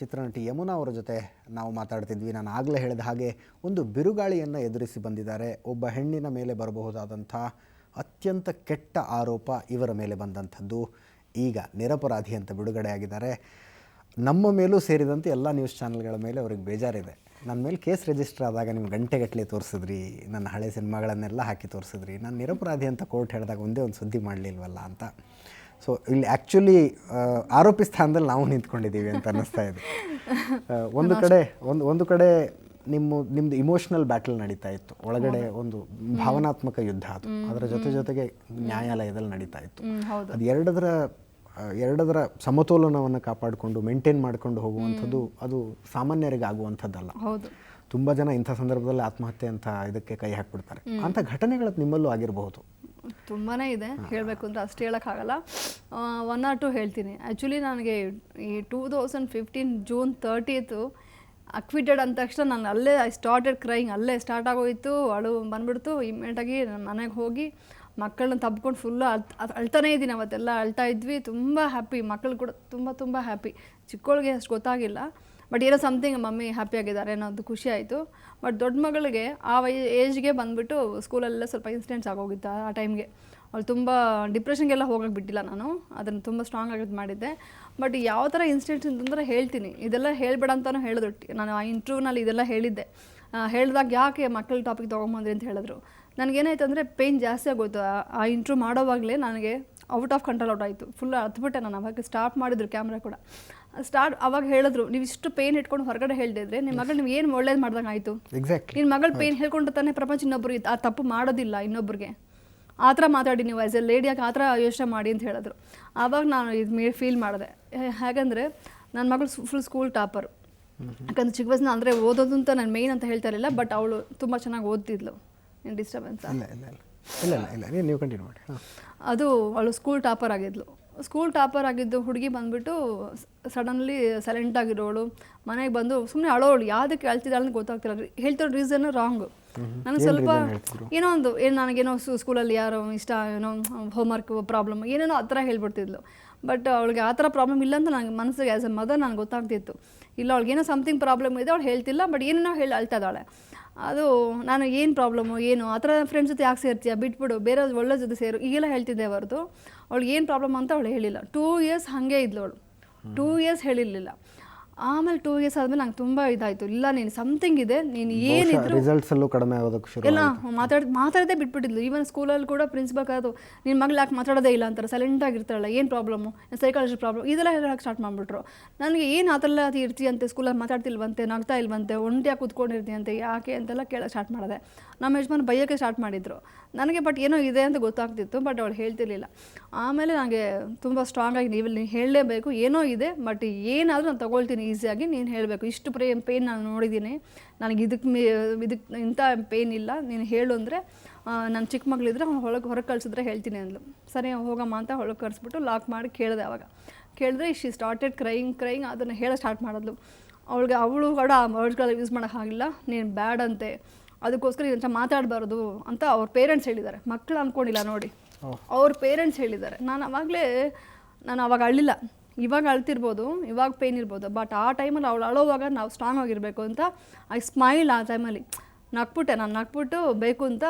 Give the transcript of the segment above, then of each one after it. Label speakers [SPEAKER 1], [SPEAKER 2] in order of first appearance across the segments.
[SPEAKER 1] ಚಿತ್ರನಟಿ ಯಮುನಾ ಅವರ ಜೊತೆ ನಾವು ಮಾತಾಡ್ತಿದ್ವಿ. ನಾನು ಆಗಲೇ ಹೇಳಿದ ಹಾಗೆ ಒಂದು ಬಿರುಗಾಳಿಯನ್ನು ಎದುರಿಸಿ ಬಂದಿದ್ದಾರೆ. ಒಬ್ಬ ಹೆಣ್ಣಿನ ಮೇಲೆ ಬರಬಹುದಾದಂಥ ಅತ್ಯಂತ ಕೆಟ್ಟ ಆರೋಪ ಇವರ ಮೇಲೆ ಬಂದಂಥದ್ದು. ಈಗ ನಿರಪರಾಧಿ ಅಂತ ಬಿಡುಗಡೆಯಾಗಿದ್ದಾರೆ. ನಮ್ಮ ಮೇಲೂ ಸೇರಿದಂತೆ ಎಲ್ಲ ನ್ಯೂಸ್ ಚಾನೆಲ್ಗಳ ಮೇಲೆ ಅವ್ರಿಗೆ ಬೇಜಾರಿದೆ. ನನ್ನ ಮೇಲೆ ಕೇಸ್ ರಿಜಿಸ್ಟರ್ ಆದಾಗ ನೀವು ಗಂಟೆಗಟ್ಟಲೆ ತೋರಿಸಿದ್ರಿ, ನನ್ನ ಹಳೆ ಸಿನಿಮಾಗಳನ್ನೆಲ್ಲ ಹಾಕಿ ತೋರಿಸಿದ್ರಿ. ನಾನು ನಿರಪರಾಧಿ ಅಂತ ಕೋರ್ಟ್ ಹೇಳಿದಾಗ ಒಂದೇ ಒಂದು ಸುದ್ದಿ ಮಾಡಲಿಲ್ವಲ್ಲ ಅಂತ. ಸೊ ಇಲ್ಲಿ ಆ್ಯಕ್ಚುಲಿ ಆರೋಪಿ ಸ್ಥಾನದಲ್ಲಿ ನಾವು ನಿಂತ್ಕೊಂಡಿದ್ದೀವಿ ಅಂತ ಅನ್ನಿಸ್ತಾ ಇದೆ. ಒಂದು ಕಡೆ ಒಂದು ಒಂದು ಕಡೆ ನಿಮ್ಮ ನಿಮ್ಮದು ಇಮೋಷ್ನಲ್ ಬ್ಯಾಟಲ್ ನಡೀತಾ ಇತ್ತು. ಒಳಗಡೆ ಒಂದು ಭಾವನಾತ್ಮಕ ಯುದ್ಧ ಅದು ಅದರ ಜೊತೆ ಜೊತೆಗೆ ನ್ಯಾಯಾಲಯದಲ್ಲಿ ನಡೀತಾ ಇತ್ತು. ಅದು ಎರಡದರ ಎರಡದರ ಸಮತೋಲನವನ್ನು ಕಾಪಾಡಿಕೊಂಡು ಮೇಂಟೈನ್ ಮಾಡ್ಕೊಂಡು ಹೋಗುವಂಥದ್ದು ಅದು ಸಾಮಾನ್ಯರಿಗೆ ಆಗುವಂಥದ್ದಲ್ಲ. ತುಂಬ ಜನ ಇಂಥ ಸಂದರ್ಭದಲ್ಲಿ ಆತ್ಮಹತ್ಯೆ ಅಂತ ಇದಕ್ಕೆ ಕೈ ಹಾಕ್ಬಿಡ್ತಾರೆ. ಅಂಥ ಘಟನೆಗಳು ನಿಮ್ಮಲ್ಲೂ ಆಗಿರಬಹುದು.
[SPEAKER 2] ತುಂಬಾ ಇದೆ. ಹೇಳಬೇಕು ಅಂದರೆ ಅಷ್ಟು ಹೇಳೋಕ್ಕಾಗಲ್ಲ ಒನ್ ಆರ್ ಟು ಹೇಳ್ತೀನಿ. ಆ್ಯಕ್ಚುಲಿ ನನಗೆ ಈ two thousand fifteen June thirtieth acquitted ಅಂದ ತಕ್ಷಣ ನಾನು ಅಲ್ಲೇ ಐ ಸ್ಟಾರ್ಟೆಡ್ ಕ್ರೈಂಗ್ ಅಲ್ಲೇ ಸ್ಟಾರ್ಟ್ ಆಗೋಯಿತು. ಅಳು ಬಂದ್ಬಿಡ್ತು. ಇಮ್ಮಿಡಿಯೇಟಾಗಿ ನನ್ನ ಮನೆಗೆ ಹೋಗಿ ಮಕ್ಕಳನ್ನ ತಬ್ಕೊಂಡು ಫುಲ್ಲು ಅದು ಅಳ್ತಾನೇ ಇದ್ದೀನಿ ಅವತ್ತೆಲ್ಲ. ಅಳ್ತಾ ಇದ್ವಿ. ತುಂಬ ಹ್ಯಾಪಿ ಮಕ್ಕಳು ಕೂಡ ತುಂಬ ತುಂಬ ಹ್ಯಾಪಿ ಚಿಕ್ಕವಳಿಗೆ ಅಷ್ಟು ಗೊತ್ತಾಗಿಲ್ಲ. ಬಟ್ ಏನೋ ಸಮಥಿಂಗ್ ಮಮ್ಮಿ ಹ್ಯಾಪಿ ಆಗಿದ್ದಾರೆ ಅನ್ನೋದು ಖುಷಿ ಆಯಿತು. ಬಟ್ ದೊಡ್ಡ ಮಗಳಿಗೆ ಆ ವೈ ಏಜ್ಗೆ ಬಂದುಬಿಟ್ಟು ಸ್ಕೂಲಲ್ಲೆಲ್ಲ ಸ್ವಲ್ಪ ಇನ್ಸಿಡೆಂಟ್ಸ್ ಆಗೋಗಿತ್ತು ಆ ಟೈಮ್ಗೆ ಅವಳು ತುಂಬ ಡಿಪ್ರೆಷನ್ಗೆಲ್ಲ ಹೋಗಕ್ಕೆ ಬಿಟ್ಟಿಲ್ಲ ನಾನು. ಅದನ್ನು ತುಂಬ ಸ್ಟ್ರಾಂಗ್ ಆಗಿದ್ದು ಮಾಡಿದ್ದೆ. ಬಟ್ ಯಾವ ಥರ ಇನ್ಸಿಡೆಂಟ್ಸ್ ಅಂತಂದ್ರೆ ಹೇಳ್ತೀನಿ. ಇದೆಲ್ಲ ಹೇಳಬೇಡ ಅಂತಲೂ ಹೇಳಿದ್ರು ನಾನು ಆ ಇಂಟ್ರ್ಯೂವ್ನಲ್ಲಿ ಇದೆಲ್ಲ ಹೇಳಿದ್ದೆ. ಹೇಳಿದಾಗ ಯಾಕೆ ಮಕ್ಕಳ ಟಾಪಿಕ್ ತೊಗೊಂಬಂದ್ರಿ ಅಂತ ಹೇಳಿದ್ರು. ನನಗೇನಾಯ್ತು ಅಂದರೆ ಪೇಯ್ನ್ ಜಾಸ್ತಿ ಆಗೋಯ್ತು. ಆ- ಆ ಇಂಟ್ರ್ಯೂ ಮಾಡೋವಾಗಲೇ ನನಗೆ ಔಟ್ ಆಫ್ ಕಂಟ್ರೋಲ್ ಔಟ್ ಆಯಿತು. ಫುಲ್ ಹತ್ಬಿಟ್ಟೆ ನಾನು. ಅವಾಗ ಸ್ಟಾಪ್ ಮಾಡಿದ್ರು ಕ್ಯಾಮ್ರಾ ಕೂಡ. ಸ್ಟಾರ್ಟ್ ಅವಾಗ ಹೇಳಿದ್ರು ನೀವು ಇಷ್ಟು ಪೇನ್ ಇಟ್ಕೊಂಡು ಹೊರಗಡೆ ಹೇಳಿದ್ರೆ ನಿಮ್ಮ ಮಗಳು ನೀವು ಏನು ಒಳ್ಳೇದು ಮಾಡ್ದಂಗೆ ಆಯಿತು?
[SPEAKER 1] ಎಕ್ಸಾಕ್ಟ್
[SPEAKER 2] ನಿನ್ನ ಮಗಳು ಪೇನ್ ಹೇಳ್ಕೊಂಡು ತಾನೇ ಪ್ರಪಂಚ ಇನ್ನೊಬ್ರಿಗೆ ಆ ತಪ್ಪು ಮಾಡೋದಿಲ್ಲ ಇನ್ನೊಬ್ರಿಗೆ. ಆ ಥರ ಮಾತಾಡಿ ನೀವು ಆ್ಯಸ್ ಎ ಲೇಡಿಯಾಗಿ ಆ ಥರ ಯೋಚನೆ ಮಾಡಿ ಅಂತ ಹೇಳಿದ್ರು. ಆವಾಗ ನಾನು ಇದು ಮೇ ಫೀಲ್ ಮಾಡಿದೆ. ಹೇಗಂದರೆ ನನ್ನ ಮಗಳು ಫುಲ್ ಸ್ಕೂಲ್ ಟಾಪರ್ ಯಾಕಂದ್ರೆ ಚಿಕ್ಕ ವಯಸ್ಸಿನ ಅಂದರೆ ಓದೋದು ಅಂತ ನಾನು ಮೇಯ್ನ್ ಅಂತ ಹೇಳ್ತಾ ಇರಲಿಲ್ಲ ಬಟ್ ಅವಳು ತುಂಬ ಚೆನ್ನಾಗಿ ಓದ್ತಿದ್ಲು. ಏನು ಡಿಸ್ಟರ್ಬೆನ್ಸ್
[SPEAKER 1] ಇಲ್ಲ ಇಲ್ಲ ಇಲ್ಲ. ಇಲ್ಲ ಇಲ್ಲ ಇಲ್ಲ. ನೀವು- ನೀವು ಕಂಟಿನ್ಯೂ ಮಾಡಿ
[SPEAKER 2] ಅದು ಅವಳು ಸ್ಕೂಲ್ ಟಾಪರ್ ಆಗಿದ್ಲು. ಸ್ಕೂಲ್ ಟಾಪರ್ ಆಗಿದ್ದು ಹುಡುಗಿ ಬಂದ್ಬಿಟ್ಟು ಸಡನ್ಲಿ ಸೈಲೆಂಟ್ ಆಗಿರೋಳು. ಮನೆಗೆ ಬಂದು ಸುಮ್ಮನೆ ಅಳೋಳು ಯಾವುದಕ್ಕೆ ಅಳ್ತಿದ್ದಾಳೆ ಅಂತ ಗೊತ್ತಾಗ್ತಿಲ್ಲ. ಹೇಳ್ತಿರೋ ರೀಸನ್ ರಾಂಗ್ ನನಗೆ ಸ್ವಲ್ಪ ಏನೋ ಒಂದು ಏನು ನನಗೇನೋ ಸ್ಕೂಲಲ್ಲಿ ಯಾರೋ ಇಷ್ಟ ಏನೋ ಹೋಮ್ವರ್ಕ್ ಪ್ರಾಬ್ಲಮ್ ಏನೇನೋ ಆ ಥರ ಹೇಳ್ಬಿಡ್ತಿದ್ಲು. ಬಟ್ ಅವಳಿಗೆ ಆ ಥರ ಪ್ರಾಬ್ಲಮ್ ಇಲ್ಲ ಅಂತ ನನಗೆ ಮನಸ್ಸಿಗೆ ಆ್ಯಸ್ ಎ ಮದರ್ ನನಗೆ ಗೊತ್ತಾಗ್ತಿತ್ತು. ಇಲ್ಲ ಅವಳಿಗೆ ಏನೋ ಸಮಥಿಂಗ್ ಪ್ರಾಬ್ಲಮ್ ಇದೆ ಅವಳು ಹೇಳ್ತಿಲ್ಲ ಬಟ್ ಏನೇನೋ ಹೇಳಿ ಅಳ್ತಾ ಇದ್ದಾಳೆ. ಅದು ನಾನು ಏನು ಪ್ರಾಬ್ಲಮ್ಮು ಏನು? ಆ ಥರ ಫ್ರೆಂಡ್ಸ್ ಜೊತೆ ಯಾಕೆ ಸೇರ್ತೀಯ? ಬಿಟ್ಬಿಡು ಬೇರೆ ಒಳ್ಳೆ ಜೊತೆ ಸೇರು. ಈಗೆಲ್ಲ ಹೇಳ್ತಿದ್ದೆ ಹೊರತು. ಅವಳಿಗೆ ಏನು ಪ್ರಾಬ್ಲಮ್ ಅಂತ ಅವಳು ಹೇಳಿಲ್ಲ. ಟೂ ಇಯರ್ಸ್ ಹಾಗೆ ಇದ್ಲು ಅವಳು. ಟೂ ಇಯರ್ಸ್ ಹೇಳಿರಲಿಲ್ಲ. ಆಮೇಲೆ ಟೂ ಇಯರ್ಸ್ ಆದಮೇಲೆ ನಂಗೆ ತುಂಬ ಇದಾಯ್ತು. ಇಲ್ಲ ನೀನು ಸಮಥಿಂಗ್ ಇದೆ ನೀನು ಏನಿದ್ರು
[SPEAKER 1] ರಿಸಲ್ಟ್ಸ್ ಅಲ್ಲೂ ಕಡಿಮೆ ಆಗೋದಕ್ಕೆ ಶುರು
[SPEAKER 2] ಎಲ್ಲ ಮಾತಾಡ್ ಮಾತಾಡೋದೇ ಬಿಟ್ಬಿಟ್ಟಿದ್ಲು. ಈವನ್ ಸ್ಕೂಲಲ್ಲಿ ಕೂಡ ಪ್ರಿನ್ಸಿಪಲ್ ಕರೆದು ನಿನ್ನ ಮಗಳು ಯಾಕೆ ಮಾತಾಡೋದೇ ಇಲ್ಲ ಅಂತಾರೆ ಸೈಲೆಂಟ್ ಆಗಿರ್ತಾರಲ್ಲ ಏನು ಪ್ರಾಬ್ಲಮ್ಮು ಸೈಕಾಲಜಿ ಪ್ರಾಬ್ಲಮ್ ಇದೆಲ್ಲ ಹೇಳೋಕೆ ಸ್ಟಾರ್ಟ್ ಮಾಡಿಬಿಟ್ರು. ನನಗೆ ಏನು ಆ ಥರ ಎಲ್ಲ ಇರ್ತೀಯಂತೆ ಸ್ಕೂಲಲ್ಲಿ ಮಾತಾಡ್ತಿಲ್ವಂತೆ ನಗ್ತಾ ಇಲ್ವಂತೆ ಒಂಟಿಯಾಗಿ ಕೂತ್ಕೊಂಡಿರ್ತೀಯಂತೆ ಯಾಕೆ ಅಂತೆಲ್ಲ ಕೇಳೋಕೆ ಸ್ಟಾರ್ಟ್ ಮಾಡಿದೆ. ನಮ್ಮ ಯಜಮಾನ್ ಬೈಯೋಕ್ಕೆ ಸ್ಟಾರ್ಟ್ ಮಾಡಿದ್ರು. ನನಗೆ ಬಟ್ ಏನೋ ಇದೆ ಅಂತ ಗೊತ್ತಾಗ್ತಿತ್ತು ಬಟ್ ಅವಳು ಹೇಳ್ತಿರ್ಲಿಲ್ಲ. ಆಮೇಲೆ ನನಗೆ ತುಂಬ ಸ್ಟ್ರಾಂಗ್ ಆಗಿ ನೀವು ನೀನು ಹೇಳಲೇಬೇಕು ಏನೋ ಇದೆ ಬಟ್ ಏನಾದರೂ ನಾನು ತೊಗೊಳ್ತೀನಿ ಈಸಿಯಾಗಿ ನೀನು ಹೇಳಬೇಕು. ಇಷ್ಟು ಪ್ರೇ ಪೇನ್ ನಾನು ನೋಡಿದ್ದೀನಿ ನನಗೆ ಇದಕ್ಕೆ ಮೇ ಇದಕ್ಕೆ ಇಂಥ ಪೇನ್ ಇಲ್ಲ. ನೀನು ಹೇಳು ಅಂದರೆ ನನ್ನ ಚಿಕ್ಕ ಮಗಳಿದ್ರೆ ಅವ್ನು ಹೊಳಗೆ ಹೊರಗೆ ಕಳಿಸಿದ್ರೆ ಹೇಳ್ತೀನಿ ಅಂದ್ಲು. ಸರಿ ಹೋಗಮ್ಮ ಅಂತ ಹೊಳಗೆ ಕರೆಸ್ಬಿಟ್ಟು ಲಾಕ್ ಮಾಡಿ ಕೇಳಿದೆ ಅವಾಗ. ಕೇಳಿದ್ರೆ ಶಿ ಸ್ಟಾರ್ಟೆಡ್ ಕ್ರೈಯಿಂಗ್ ಕ್ರೈಯಿಂಗ್ ಅದನ್ನು ಹೇಳೋ ಸ್ಟಾರ್ಟ್ ಮಾಡಿದ್ಲು. ಅವಳಿಗೆ ಅವಳು ಕೂಡ ಆ ವರ್ಡ್ಸ್ಗಳ ಯೂಸ್ ಮಾಡೋಕ್ಕಾಗಿಲ್ಲ ನೀನು ಬ್ಯಾಡ್ ಅಂತೆ. ಅದಕ್ಕೋಸ್ಕರ ಇದನ್ನ ಮಾತಾಡಬಾರ್ದು ಅಂತ ಅವ್ರ ಪೇರೆಂಟ್ಸ್ ಹೇಳಿದ್ದಾರೆ. ಮಕ್ಕಳು ಅಂದ್ಕೊಂಡಿಲ್ಲ ನೋಡಿ. ಅವ್ರ ಪೇರೆಂಟ್ಸ್ ಹೇಳಿದ್ದಾರೆ. ನಾನು ಅವಾಗಲೇ ನಾನು ಅವಾಗ ಅಳ್ಳಿಲ್ಲ. ಇವಾಗ ಅಳ್ತಿರ್ಬೋದು ಇವಾಗ ಪೇನ್ ಇರ್ಬೋದು ಬಟ್ ಆ ಟೈಮಲ್ಲಿ ಅವಳು ಅಳೋವಾಗ ನಾವು ಸ್ಟ್ರಾಂಗ್ ಆಗಿರಬೇಕು ಅಂತ ಐ ಸ್ಮೈಲ್ ಆ ಟೈಮಲ್ಲಿ ನಕ್ಬಿಟ್ಟೆ ನಾನು ನಕ್ಬಿಟ್ಟು ಬೇಕು ಅಂತ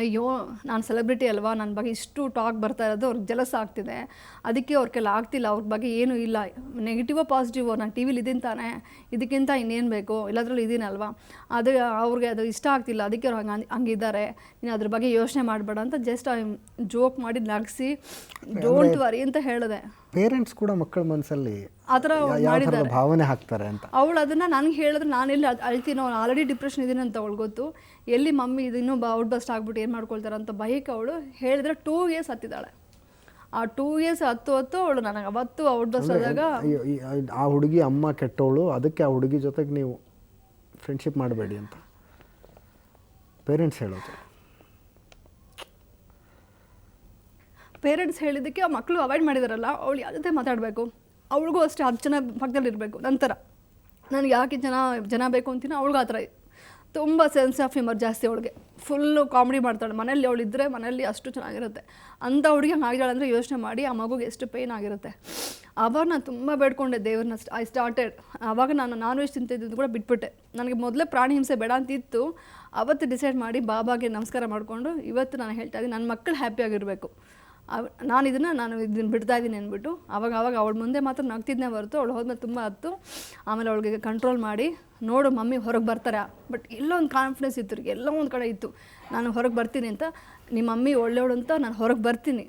[SPEAKER 2] ಅಯ್ಯೋ ನಾನು ಸೆಲೆಬ್ರಿಟಿ ಅಲ್ವಾ ನನ್ನ ಬಗ್ಗೆ ಇಷ್ಟು ಟಾಕ್ ಬರ್ತಾ ಇರೋದು ಅವ್ರಿಗೆ ಜಲಸ ಆಗ್ತಿದೆ. ಅದಕ್ಕೆ ಅವ್ರ ಕೆಲ ಆಗ್ತಿಲ್ಲ ಅವ್ರ ಬಗ್ಗೆ ಏನೂ ಇಲ್ಲ. ನೆಗೆಟಿವೋ ಪಾಸಿಟಿವೋ ನಾನು ಟಿ ವಿಲಿ ತಾನೇ ಇದಕ್ಕಿಂತ ಇನ್ನೇನು ಬೇಕು? ಎಲ್ಲದರಲ್ಲೂ ಇದೀನಲ್ವಾ ಅದು ಅವ್ರಿಗೆ ಅದು ಇಷ್ಟ ಆಗ್ತಿಲ್ಲ ಅದಕ್ಕೆ ಅವ್ರು ಹಂಗೆ ಹಂಗಿದ್ದಾರೆ. ನೀನು ಅದ್ರ ಬಗ್ಗೆ ಯೋಚನೆ ಮಾಡಬೇಡ ಅಂತ ಜಸ್ಟ್ ಜೋಕ್ ಮಾಡಿ ನಗಿಸಿ ಡೋಂಟ್ ವರಿ ಅಂತ ಹೇಳಿದೆ.
[SPEAKER 1] ಪೇರೆಂಟ್ಸ್ ಕೂಡ ಮಕ್ಕಳ ಮನಸ್ಸಲ್ಲಿ
[SPEAKER 2] ಆ ಥರ
[SPEAKER 1] ಯಾವ ಭಾವನೆ ಹಾಕ್ತಾರೆ ಅಂತ.
[SPEAKER 2] ಅವಳು ಅದನ್ನು ನನಗೆ ಹೇಳಿದ್ರೆ ನಾನು ಎಲ್ಲಿ ಅಳ್ತೀನೋ ಆಲ್ರೆಡಿ ಡಿಪ್ರೆಷನ್ ಇದೀನಿ ಅಂತ ಅವಳು ಗೊತ್ತು. ಎಲ್ಲಿ ಮಮ್ಮಿ ಇದು ಬ ಔಟ್ ಬಸ್ಟ್ ಆಗ್ಬಿಟ್ಟು ಏನು ಮಾಡ್ಕೊಳ್ತಾರೆ ಅಂತ ಬೈಕ್ ಅವಳು ಹೇಳಿದ್ರೆ ಟೂ ಇಯರ್ಸ್ ಹತ್ತಿದ್ದಾಳೆ. ಆ ಟೂ ಇಯರ್ಸ್ ಹತ್ತು ಹತ್ತು ಅವಳು ನನಗೆ ಅವತ್ತು ಔಟ್ ಬಸ್ಟ್ ಆದಾಗ
[SPEAKER 1] ಆ ಹುಡುಗಿ ಅಮ್ಮ ಕೆಟ್ಟವಳು ಅದಕ್ಕೆ ಆ ಹುಡುಗಿ ಜೊತೆಗೆ ನೀವು ಫ್ರೆಂಡ್ಶಿಪ್ ಮಾಡಬೇಡಿ ಅಂತ. ಪೇರೆಂಟ್ಸ್ ಹೇಳೋದು.
[SPEAKER 2] ಪೇರೆಂಟ್ಸ್ ಹೇಳಿದ್ದಕ್ಕೆ ಆ ಮಕ್ಕಳು ಅವಾಯ್ಡ್ ಮಾಡಿದಾರಲ್ಲ, ಅವಳು ಯಾವ ಮಾತಾಡಬೇಕು? ಅವಳಿಗೂ ಅಷ್ಟೇ ಹತ್ತು ಜನ ಪಕ್ಕದಲ್ಲಿ ಇರಬೇಕು, ನಂತರ. ನನಗೆ ಯಾಕೆ ಜನ ಜನ ಬೇಕು ಅಂತೀನೋ ಅವಳಿಗೂ ಆ ಥರ ತುಂಬ ಸೆನ್ಸ್ ಆಫ್ ಹ್ಯೂಮರ್ ಜಾಸ್ತಿ ಅವಳಿಗೆ. ಫುಲ್ಲು ಕಾಮಿಡಿ ಮಾಡ್ತಾಳೆ. ಮನೇಲಿ ಅವಳು ಇದ್ದರೆ ಮನೇಲಿ ಅಷ್ಟು ಚೆನ್ನಾಗಿರುತ್ತೆ. ಅಂಥ ಹುಡುಗಿ ಆಗಿದ್ದಾಳೆ ಅಂದರೆ ಯೋಚನೆ ಮಾಡಿ ಆ ಮಗುಗೆ ಎಷ್ಟು ಪೇಯ್ನ್ ಆಗಿರುತ್ತೆ. ಆವಾಗ ನಾನು ತುಂಬ ಬೇಡ್ಕೊಂಡೆ ದೇವ್ರನ್ನ. ಐ ಸ್ಟಾರ್ಟೆಡ್ ಆವಾಗ ನಾನು ನಾನ್ ವೆಜ್ ತಿಂತಿದ್ದು ಕೂಡ ಬಿಟ್ಬಿಟ್ಟೆ. ನನಗೆ ಮೊದಲೇ ಪ್ರಾಣಿ ಹಿಂಸೆ ಬೇಡ ಅಂತ ಇತ್ತು ಅವತ್ತು ಡಿಸೈಡ್ ಮಾಡಿ ಬಾಬಾಗೆ ನಮಸ್ಕಾರ ಮಾಡಿಕೊಂಡು ಇವತ್ತು ನಾನು ಹೇಳ್ತಾ ಇದ್ದೀನಿ, ನನ್ನ ಮಕ್ಕಳು ಹ್ಯಾಪಿಯಾಗಿರಬೇಕು ನಾನು ಇದನ್ನು ನಾನು ಇದನ್ನು ಬಿಡ್ತಾ ಇದ್ದೀನಿ ಅಂದ್ಬಿಟ್ಟು ಅವಾಗ ಅವಾಗ ಅವಳ ಮುಂದೆ ಮಾತ್ರ ನಗ್ತಿದ್ನೇ ಹೊರತು ಅವಳು ಹೋದ್ಮೇಲೆ ತುಂಬ ಹತ್ತು. ಆಮೇಲೆ ಅವಳಿಗೆ ಕಂಟ್ರೋಲ್ ಮಾಡಿ, ನೋಡು ಮಮ್ಮಿ ಹೊರಗೆ ಬರ್ತಾರೆ? ಬಟ್ ಎಲ್ಲೋ ಒಂದು ಕಾನ್ಫಿಡೆನ್ಸ್ ಇತ್ತು ಎಲ್ಲೋ ಒಂದು ಕಡೆ ಇತ್ತು. ನಾನು ಹೊರಗೆ ಬರ್ತೀನಿ ಅಂತ ನಿಮ್ಮ ಮಮ್ಮಿ ಒಳ್ಳೆಯವಳು ಅಂತ ನಾನು ಹೊರಗೆ ಬರ್ತೀನಿ.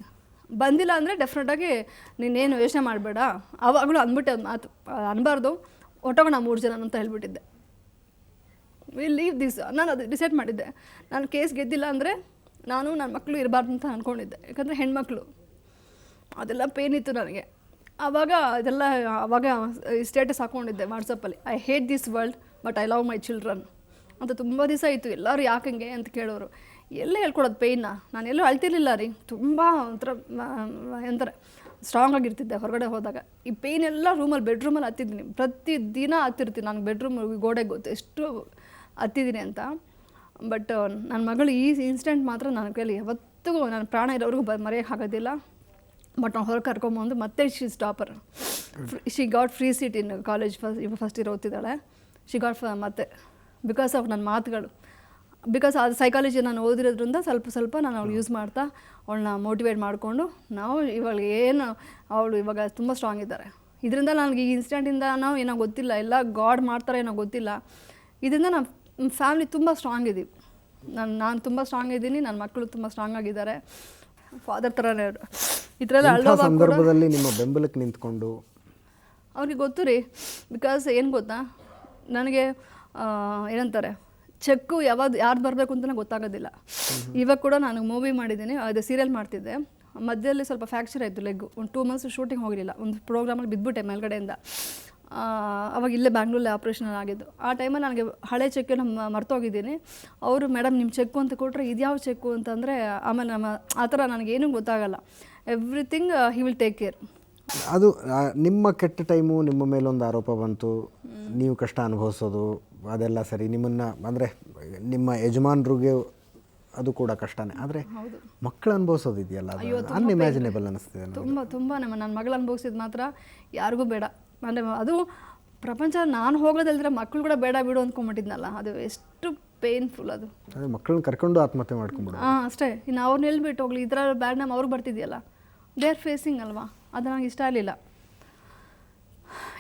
[SPEAKER 2] ಬಂದಿಲ್ಲ ಅಂದರೆ ಡೆಫಿನೆಟಾಗಿ ನೀನೇನು ಯೋಚನೆ ಮಾಡಬೇಡ. ಅವಾಗಲೂ ಅಂದ್ಬಿಟ್ಟೆ ಅದು ಮಾತು ಅನ್ಬಾರ್ದು. ಒಟ್ಟೋಗೋಣ ಮೂರು ಜನ ಅಂತ ಹೇಳ್ಬಿಟ್ಟಿದ್ದೆ. ವಿ ಲೀವ್ ದಿಸ್ ನಾನು ಅದು ಡಿಸೈಡ್ ಮಾಡಿದ್ದೆ. ನಾನು ಕೇಸ್ ಗೆದ್ದಿಲ್ಲ ಅಂದರೆ ನಾನು ನನ್ನ ಮಕ್ಕಳು ಇರಬಾರ್ದು ಅಂತ ಅಂದ್ಕೊಂಡಿದ್ದೆ ಯಾಕಂದರೆ ಹೆಣ್ಮಕ್ಳು. ಅದೆಲ್ಲ ಪೇನ್ ಇತ್ತು ನನಗೆ. ಆವಾಗ ಇದೆಲ್ಲ, ಆವಾಗ ಸ್ಟೇಟಸ್ ಹಾಕ್ಕೊಂಡಿದ್ದೆ ವಾಟ್ಸಪ್ಪಲ್ಲಿ I hate this world but I love my children ಅಂತ ತುಂಬ ದಿವಸ ಇತ್ತು. ಎಲ್ಲರೂ ಯಾಕಂಗೆ ಅಂತ ಕೇಳೋರು. ಎಲ್ಲ ಹೇಳ್ಕೊಡೋದು ಪೇಯ್ನ ನಾನು ಎಲ್ಲೂ ಅಳ್ತಿರ್ಲಿಲ್ಲ ರೀ. ತುಂಬ ಒಂಥರ, ಎಂತಾರೆ ಸ್ಟ್ರಾಂಗ್ ಆಗಿರ್ತಿದ್ದೆ ಹೊರಗಡೆ ಹೋದಾಗ. ಈ ಪೇಯ್ನ್ ಎಲ್ಲ ರೂಮಲ್ಲಿ ಬೆಡ್ರೂಮಲ್ಲಿ ಹತ್ತಿದ್ದೀನಿ. ಪ್ರತಿ ದಿನ ಹತ್ತಿರ್ತೀನಿ ನಾನು ಬೆಡ್ರೂಮ್ ಗೋಡೆಗೆ ಗೊತ್ತು. ಎಷ್ಟು ಹತ್ತಿದ್ದೀನಿ ಅಂತ. ಬಟ್ ನನ್ನ ಮಗಳು ಈ ಇನ್ಸಿಡೆಂಟ್ ಮಾತ್ರ ನನ್ನ ಕೈಯಲ್ಲಿ ಯಾವತ್ತಿಗೂ ನನ್ನ ಪ್ರಾಣ ಇರೋರಿಗೂ ಬ ಮರೆಯೋಕ್ಕಾಗೋದಿಲ್ಲ ಬಟ್ ನಾವು ಹೊರಗೆ ಕರ್ಕೊಂಬಂದು ಮತ್ತೆ she topper she got free seat in college first ಇವಾಗ ಫಸ್ಟ್ ಇಯರ್ ಓದ್ತಿದ್ದಾಳೆ. ಶಿ ಗಾಟ್ ಫ ಮತ್ತೆ ಬಿಕಾಸ್ ಆಫ್ ನನ್ನ ಮಾತುಗಳು. ಬಿಕಾಸ್ ಅದು ಸೈಕಾಲಜಿ ನಾನು ಓದಿರೋದ್ರಿಂದ ಸ್ವಲ್ಪ ಸ್ವಲ್ಪ ನಾನು ಅವಳು ಯೂಸ್ ಮಾಡ್ತಾ, ಅವಳನ್ನ ಮೋಟಿವೇಟ್ ಮಾಡಿಕೊಂಡು, ನಾವು ಇವಾಗ ಏನು, ಅವಳು ಇವಾಗ ತುಂಬ ಸ್ಟ್ರಾಂಗ್ ಇದ್ದಾರೆ. ಇದರಿಂದ ನನಗೆ ಈ ಇನ್ಸಿಡೆಂಟಿಂದ ನಾವು ಏನೋ ಗೊತ್ತಿಲ್ಲ. ಎಲ್ಲ ಗಾಡ್ ಮಾಡ್ತಾರೆ ಏನೋ ಗೊತ್ತಿಲ್ಲ. ಇದರಿಂದ ನಮ್ಮ ಫ್ಯಾಮಿಲಿ ತುಂಬ ಸ್ಟ್ರಾಂಗ್ ಇದ್ದೀವಿ ನಾನು ನಾನು ತುಂಬ ಸ್ಟ್ರಾಂಗ್ ಇದ್ದೀನಿ ನನ್ನ ಮಕ್ಕಳು ತುಂಬ ಸ್ಟ್ರಾಂಗ್ ಆಗಿದ್ದಾರೆ. ಫಾದರ್ ಥರನೇ ಅವರು. ಈ ಥರ ಎಲ್ಲ
[SPEAKER 1] ಸಂದರ್ಭದಲ್ಲಿ ನಿಮ್ಮ ಬೆಂಬಲಕ್ಕೆ ನಿಂತ್ಕೊಂಡು?
[SPEAKER 2] ಅವ್ರಿಗೆ ಗೊತ್ತು ರೀ. ಬಿಕಾಸ್ ಏನು ಗೊತ್ತಾ? ನನಗೆ ಏನಂತಾರೆ? ಚೆಕ್ಕು ಯಾವಾಗ ಯಾರು ಬರಬೇಕು ಅಂತಲೇ ಗೊತ್ತಾಗೋದಿಲ್ಲ. ಇವಾಗ ಕೂಡ ನಾನು ಮೂವಿ ಮಾಡಿದ್ದೀನಿ ಅದು ಸೀರಿಯಲ್ ಮಾಡ್ತಿದ್ದೆ. ಮಧ್ಯದಲ್ಲಿ ಸ್ವಲ್ಪ ಫ್ಯಾಕ್ಚರ್ ಆಯಿತು ಲೆಗ್ ಒಂದು ಟೂ ಮಂತ್ಸ್ ಶೂಟಿಂಗ್ ಹೋಗಿರಲಿಲ್ಲ ಒಂದು ಪ್ರೋಗ್ರಾಮಲ್ಲಿ ಬಿದ್ದುಬಿಟ್ಟೆ ಮೇಲ್ಗಡೆಯಿಂದ. ಅವಾಗ ಇಲ್ಲೇ ಬ್ಯಾಂಗ್ಳೂರಲ್ಲಿ ಆಪ್ರೇಷನ್ ಆಗಿದ್ದು. ಆ ಟೈಮಲ್ಲಿ ನನಗೆ ಹಳೆ ಚೆಕ್ಕನ್ನು ಮರ್ತೋಗಿದ್ದೀನಿ. ಅವರು ಮೇಡಮ್ ನಿಮ್ಮ ಚೆಕ್ಕು ಅಂತ ಕೊಟ್ಟರೆ ಇದ್ಯಾವ ಚೆಕ್ಕು ಅಂತಂದರೆ ಆಮೇಲೆ ನಮ್ಮ ಆ ಥರ ನನಗೇನೂ ಗೊತ್ತಾಗಲ್ಲ. Everything he will take care
[SPEAKER 1] ಅದು ನಿಮ್ಮ ಕೆಟ್ಟ ಟೈಮು ನಿಮ್ಮ ಮೇಲೊಂದು ಆರೋಪ ಬಂತು. ನೀವು ಕಷ್ಟ ಅನುಭವಿಸೋದು ಅದೆಲ್ಲ ಸರಿ. ನಿಮ್ಮನ್ನು ಅಂದರೆ ನಿಮ್ಮ ಯಜಮಾನ್ರಿಗೆ ಅದು ಕೂಡ ಕಷ್ಟನೇ. ಆದರೆ ಮಕ್ಕಳು ಅನುಭವಿಸೋದು ಇದೆಯಲ್ಲ ಅನ್ಇಮ್ಯಾಜಿನೇಬಲ್ ಅನ್ನಿಸ್ತಿದೆ.
[SPEAKER 2] ತುಂಬ ತುಂಬ ನಮ್ಮ ನನ್ನ ಮಗಳು ಅನುಭವಿಸಿದ ಮಾತ್ರ ಯಾರಿಗೂ ಬೇಡ. ಅಂದರೆ ಅದು ಪ್ರಪಂಚ ನಾನು ಹೋಗೋದಲ್ದ್ರೆ ಮಕ್ಕಳು ಕೂಡ ಬೇಡ ಬಿಡು ಅಂದ್ಕೊಂಬಿಟ್ಟಿದ್ನಲ್ಲ ಅದು ಎಷ್ಟು ಪೇನ್ಫುಲ್ ಅದು.
[SPEAKER 1] ಅದೇ ಮಕ್ಕಳನ್ನ ಕರ್ಕೊಂಡು ಆತ್ಮಹತ್ಯೆ ಮಾಡ್ಕೊಂಡು
[SPEAKER 2] ಹಾಂ ಅಷ್ಟೇ. ಇನ್ನು ಅವ್ರನ್ನ ಎಲ್ಲಿ ಬಿಟ್ಟು ಹೋಗ್ಲಿ ಇದರ ಬ್ಯಾಡ್ ನಮ್ಮ ಅವ್ರಿಗೆ ಬರ್ತಿದೆಯಲ್ಲ ದೇ ಆರ್ ಫೇಸಿಂಗ್ ಅಲ್ವಾ? ಅದು ನನಗೆ ಇಷ್ಟ ಆಗಲಿಲ್ಲ.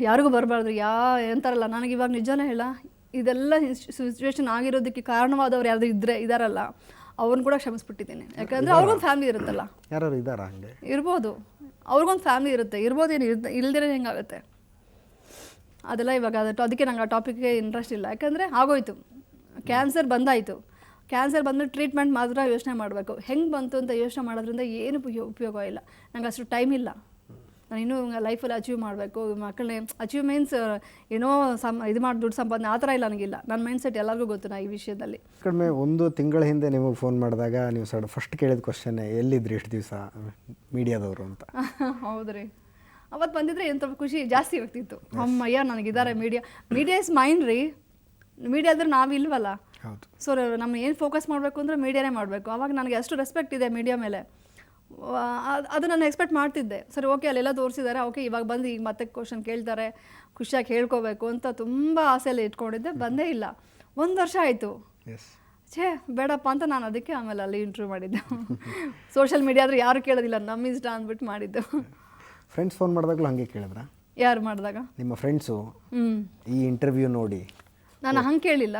[SPEAKER 2] ಯಾರಿಗೂ ಬರಬಾರ್ದು ಯಾ ಎಂತಾರಲ್ಲ ನನಗೆ ಇವಾಗ ನಿಜನೇ ಹೇಳ ಇದೆಲ್ಲ ಸಿಚುವೇಶನ್ ಆಗಿರೋದಕ್ಕೆ ಕಾರಣವಾದವ್ರು ಯಾರು ಇದ್ರೆ ಇದಾರಲ್ಲ ಅವ್ರನ್ನ ಕೂಡ ಕ್ಷಮಿಸ್ಬಿಟ್ಟಿದ್ದೀನಿ. ಯಾಕಂದರೆ ಅವ್ರಿಗೊಂದು ಫ್ಯಾಮಿಲಿ ಇರುತ್ತಲ್ಲ.
[SPEAKER 1] ಯಾರು ಇದ್ದಾರಾ ಹಂಗೆ?
[SPEAKER 2] ಇರ್ಬೋದು. ಅವ್ರಿಗೊಂದು ಫ್ಯಾಮಿಲಿ ಇರುತ್ತೆ. ಇರ್ಬೋದೇನು ಇರ್ ಇಲ್ದಿರ ಹೆಂಗಾಗುತ್ತೆ? ಅದೆಲ್ಲ ಇವಾಗ ಅದು ಅದಕ್ಕೆ ನಂಗೆ ಆ ಟಾಪಿಕ್ಗೆ ಇಂಟ್ರೆಸ್ಟ್ ಇಲ್ಲ. ಯಾಕಂದರೆ ಆಗೋಯ್ತು. ಕ್ಯಾನ್ಸರ್ ಬಂದಾಯಿತು. ಕ್ಯಾನ್ಸರ್ ಬಂದರೆ ಟ್ರೀಟ್ಮೆಂಟ್ ಮಾತ್ರ ಯೋಚನೆ ಮಾಡಬೇಕು. ಹೆಂಗೆ ಬಂತು ಅಂತ ಯೋಚನೆ ಮಾಡೋದ್ರಿಂದ ಏನು ಉಪಯೋ- ಉಪಯೋಗ ಇಲ್ಲ. ನಂಗೆ ಅಷ್ಟು ಟೈಮ್ ಇಲ್ಲ. ನಾನು ಇನ್ನೂ ಲೈಫಲ್ಲಿ ಅಚೀವ್ ಮಾಡಬೇಕು. ಮಕ್ಕಳನ್ನೇ ಅಚೀವ್ ಮೀನ್ಸ್ ಏನೋ ಸಮ್ ಇದು ಮಾಡಿ ದುಡ್ಡು ಸಂಪಾದನೆ ಆ ಥರ ಇಲ್ಲ ನನಗಿಲ್ಲ. ನನ್ನ ಮೈಂಡ್ ಸೆಟ್ ಎಲ್ಲರಿಗೂ ಗೊತ್ತು ನಾ ಈ ವಿಷಯದಲ್ಲಿ.
[SPEAKER 1] ಕಡಿಮೆ ಒಂದು ತಿಂಗಳ ಹಿಂದೆ ನಿಮಗೆ ಫೋನ್ ಮಾಡಿದಾಗ ನೀವು ಸಡ್ ಫಸ್ಟ್ ಕೇಳಿದ ಕ್ವಶನ್ ಎಲ್ಲಿದ್ರಿ ಇಷ್ಟು ದಿವಸ? ಮೀಡಿಯಾದವರು ಅಂತ.
[SPEAKER 2] ಹೌದ್ರಿ. ಅವತ್ತು ಬಂದಿದ್ರೆ ಎಂತ ಖುಷಿ ಜಾಸ್ತಿ ಆಗ್ತಿತ್ತು. ಅಮ್ಮಯ್ಯ ನನಗಿದ್ದಾರೆ ಮೀಡಿಯಾ ಮೀಡಿಯಾ ಇಸ್ ಮೈಂಡ್ ರೀ. ಮೀಡಿಯಾ ಅಂದ್ರೆ ನಾವಿಲ್ವಲ್ಲ ಸೊ ನಮ್ಮ ಏನು ಫೋಕಸ್ ಮಾಡಬೇಕು ಅಂದರೆ ಮೀಡಿಯಾನೇ ಮಾಡಬೇಕು. ಅವಾಗ ನನಗೆ ಅಷ್ಟು ರೆಸ್ಪೆಕ್ಟ್ ಇದೆ ಮೀಡಿಯಾ ಮೇಲೆ. ಅದು ನಾನು ಎಕ್ಸ್ಪೆಕ್ಟ್ ಮಾಡ್ತಿದ್ದೆ. ಸರಿ ಓಕೆ ಅಲ್ಲೆಲ್ಲ ತೋರಿಸಿದ್ದಾರೆ ಓಕೆ ಇವಾಗ ಬಂದು ಈಗ ಮತ್ತೆ ಕ್ವಶನ್ ಕೇಳ್ತಾರೆ. ಖುಷಿಯಾಗಿ ಹೇಳ್ಕೋಬೇಕು ಅಂತ ತುಂಬ ಆಸೆಯಲ್ಲಿ ಇಟ್ಕೊಂಡಿದ್ದೆ. ಬಂದೇ ಇಲ್ಲ. ಒಂದು ವರ್ಷ ಆಯಿತು. ಛೇ ಬೇಡಪ್ಪ ಅಂತ ನಾನು ಅದಕ್ಕೆ ಆಮೇಲೆ ಅಲ್ಲಿ ಇಂಟರ್ವ್ಯೂ ಮಾಡಿದ್ದೆ. ಸೋಷಿಯಲ್ ಮೀಡಿಯಾ ಆದರೆ ಯಾರು ಕೇಳೋದಿಲ್ಲ. ನಮ್ಮ ಇಷ್ಟ ಅಂದ್ಬಿಟ್ಟು ಮಾಡಿದ್ದು.
[SPEAKER 1] ಫ್ರೆಂಡ್ಸ್ ಫೋನ್ ಮಾಡಿದಾಗಲೂ ಹಾಗೆ ಕೇಳಿದ್ರ?
[SPEAKER 2] ಯಾರು ಮಾಡಿದಾಗ?
[SPEAKER 1] ನಿಮ್ಮ ಫ್ರೆಂಡ್ಸು ಈ ಇಂಟರ್ವ್ಯೂ ನೋಡಿ.
[SPEAKER 2] ನಾನು ಹಂಗೆ ಕೇಳಿಲ್ಲ.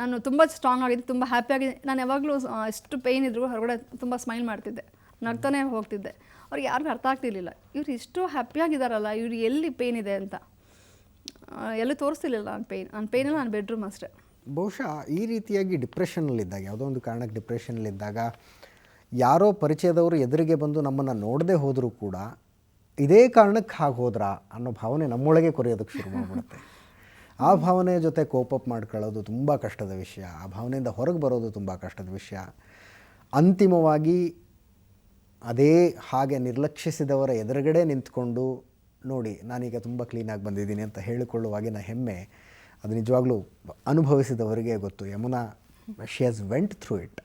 [SPEAKER 2] ನಾನು ತುಂಬ ಸ್ಟ್ರಾಂಗ್ ಆಗಿದ್ದೆ ತುಂಬ ಹ್ಯಾಪಿ ಆಗಿದೆ ನಾನು ಯಾವಾಗಲೂ ಎಷ್ಟು ಪೇಯ್ನ್ ಇದ್ರು ಹೊರಗಡೆ ತುಂಬ ಸ್ಮೈಲ್ ಮಾಡ್ತಿದ್ದೆ. ನಗ್ತಾನೆ ಹೋಗ್ತಿದ್ದೆ. ಅವ್ರಿಗೆ ಯಾರಿಗೂ ಅರ್ಥ ಆಗ್ತಿರ್ಲಿಲ್ಲ. ಇವ್ರು ಇಷ್ಟು ಹ್ಯಾಪಿಯಾಗಿದ್ದಾರಲ್ಲ ಇವ್ರು ಎಲ್ಲಿ ಪೇಯ್ನ್ ಇದೆ ಅಂತ. ಎಲ್ಲೂ ತೋರಿಸ್ತಿರ್ಲಿಲ್ಲ ನಾನು ಪೇಯ್ನ್ ನನ್ನ ಪೇಯ್ನೆಲ್ಲ ನಾನು ಬೆಡ್ರೂಮ್ ಅಷ್ಟೇ.
[SPEAKER 1] ಬಹುಶಃ ಈ ರೀತಿಯಾಗಿ ಡಿಪ್ರೆಷನ್ನಲ್ಲಿದ್ದಾಗ ಯಾವುದೋ ಒಂದು ಕಾರಣಕ್ಕೆ ಡಿಪ್ರೆಷನ್ನಲ್ಲಿದ್ದಾಗ ಯಾರೋ ಪರಿಚಯದವರು ಎದುರಿಗೆ ಬಂದು ನಮ್ಮನ್ನು ನೋಡದೆ ಹೋದರೂ ಕೂಡ ಇದೇ ಕಾರಣಕ್ಕೆ ಹಾಗೆ ಹೋದ್ರಾ ಅನ್ನೋ ಭಾವನೆ ನಮ್ಮೊಳಗೆ ಕೊರೆಯೋದಕ್ಕೆ ಶುರು ಮಾಡಿಬಿಡುತ್ತೆ. ಆ ಭಾವನೆಯ ಜೊತೆ ಕೋಪಪ್ ಮಾಡ್ಕೊಳ್ಳೋದು ತುಂಬ ಕಷ್ಟದ ವಿಷಯ. ಆ ಭಾವನೆಯಿಂದ ಹೊರಗೆ ಬರೋದು ತುಂಬ ಕಷ್ಟದ ವಿಷಯ. ಅಂತಿಮವಾಗಿ ಅದೇ ಹಾಗೆ ನಿರ್ಲಕ್ಷಿಸಿದವರ ಎದುರುಗಡೆ ನಿಂತ್ಕೊಂಡು ನೋಡಿ, ನಾನೀಗ ತುಂಬ ಕ್ಲೀನಾಗಿ ಬಂದಿದ್ದೀನಿ ಅಂತ ಹೇಳಿಕೊಳ್ಳುವಾಗಿನ ಹೆಮ್ಮೆ ಅದು ನಿಜವಾಗ್ಲೂ ಅನುಭವಿಸಿದವರಿಗೆ ಗೊತ್ತು. Yamuna she has went through it